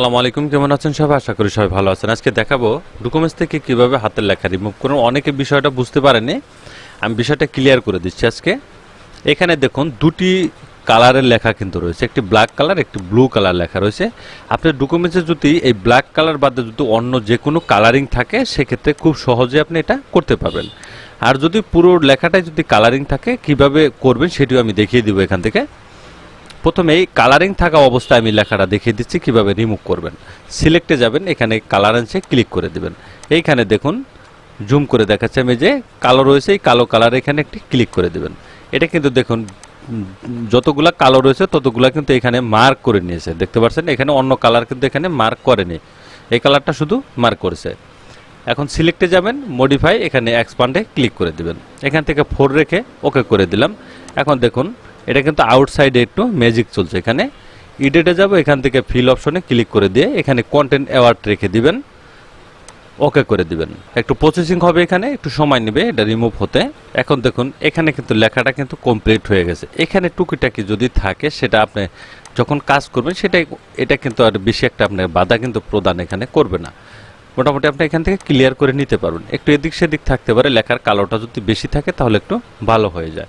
আসসালামু আলাইকুম, কেমন আছেন সবাই? আশা করি সবাই ভালো আছেন। আজকে দেখাবো ডকুমেন্টস থেকে কীভাবে হাতের লেখা রিমুভ করুন। অনেকে বিষয়টা বুঝতে পারেনি। আমি বিষয়টা ক্লিয়ার করে দিচ্ছি আজকে। এখানে দেখুন, দুটি কালারের লেখা কিন্তু রয়েছে। একটি ব্ল্যাক কালার একটি ব্লু কালার লেখা রয়েছে। আপনার ডকুমেন্টসে যদি এই ব্ল্যাক কালার বাদে যদি অন্য যে কোনো কালারিং থাকে, সেক্ষেত্রে খুব সহজে আপনি এটা করতে পারবেন। আর যদি পুরো লেখাটাই যদি কালারিং থাকে, কীভাবে করবেন সেটিও আমি দেখিয়ে দিব এখান থেকে। প্রথমে এই কালারিং থাকা অবস্থায় আমি লেখাটা দেখিয়ে দিচ্ছি, কীভাবে রিমুভ করবেন। সিলেক্টে যাবেন, এখানে কালার আনছে ক্লিক করে দেবেন। এইখানে দেখুন জুম করে দেখাচ্ছে আমি যে কালো রয়েছে, এই কালো কালার এখানে একটি ক্লিক করে দেবেন। এটা কিন্তু দেখুন, যতগুলা কালো রয়েছে, ততগুলা কিন্তু এখানে মার্ক করে নিয়েছে। দেখতে পাচ্ছেন, এখানে অন্য কালার কিন্তু এখানে মার্ক করেনি। এই কালারটা শুধু মার্ক করেছে। এখন সিলেক্টে যাবেন মডিফাই এখানে এক্সপান্ডে ক্লিক করে দিবেন। এখান থেকে ফোর রেখে ওকে করে দিলাম। এখন দেখুন এটা কিন্তু আউটসাইডে একটু ম্যাজিক চলছে এখানে। ইডেটে যাব, এখান থেকে ফিল অপশনে ক্লিক করে দিয়ে এখানে কন্টেন্ট অ্যাওয়ার্ড রেখে দিবেন। ওকে করে দিবেন। একটু প্রসেসিং হবে এখানে, একটু সময় নেবে এটা রিমুভ হতে। এখন দেখুন, এখানে কিন্তু লেখাটা কিন্তু কমপ্লিট হয়ে গেছে। এখানে টুকিটাকি যদি থাকে, সেটা আপনি যখন কাজ করবেন, সেটাই, এটা কিন্তু আর বেশি একটা আপনার বাধা কিন্তু প্রদান এখানে করবে না। মোটামুটি আপনি এখান থেকে ক্লিয়ার করে নিতে পারবেন। একটু এদিক সেদিক থাকতে পারে, লেখার কালোটা যদি বেশি থাকে, তাহলে একটু ভালো হয়ে যায়।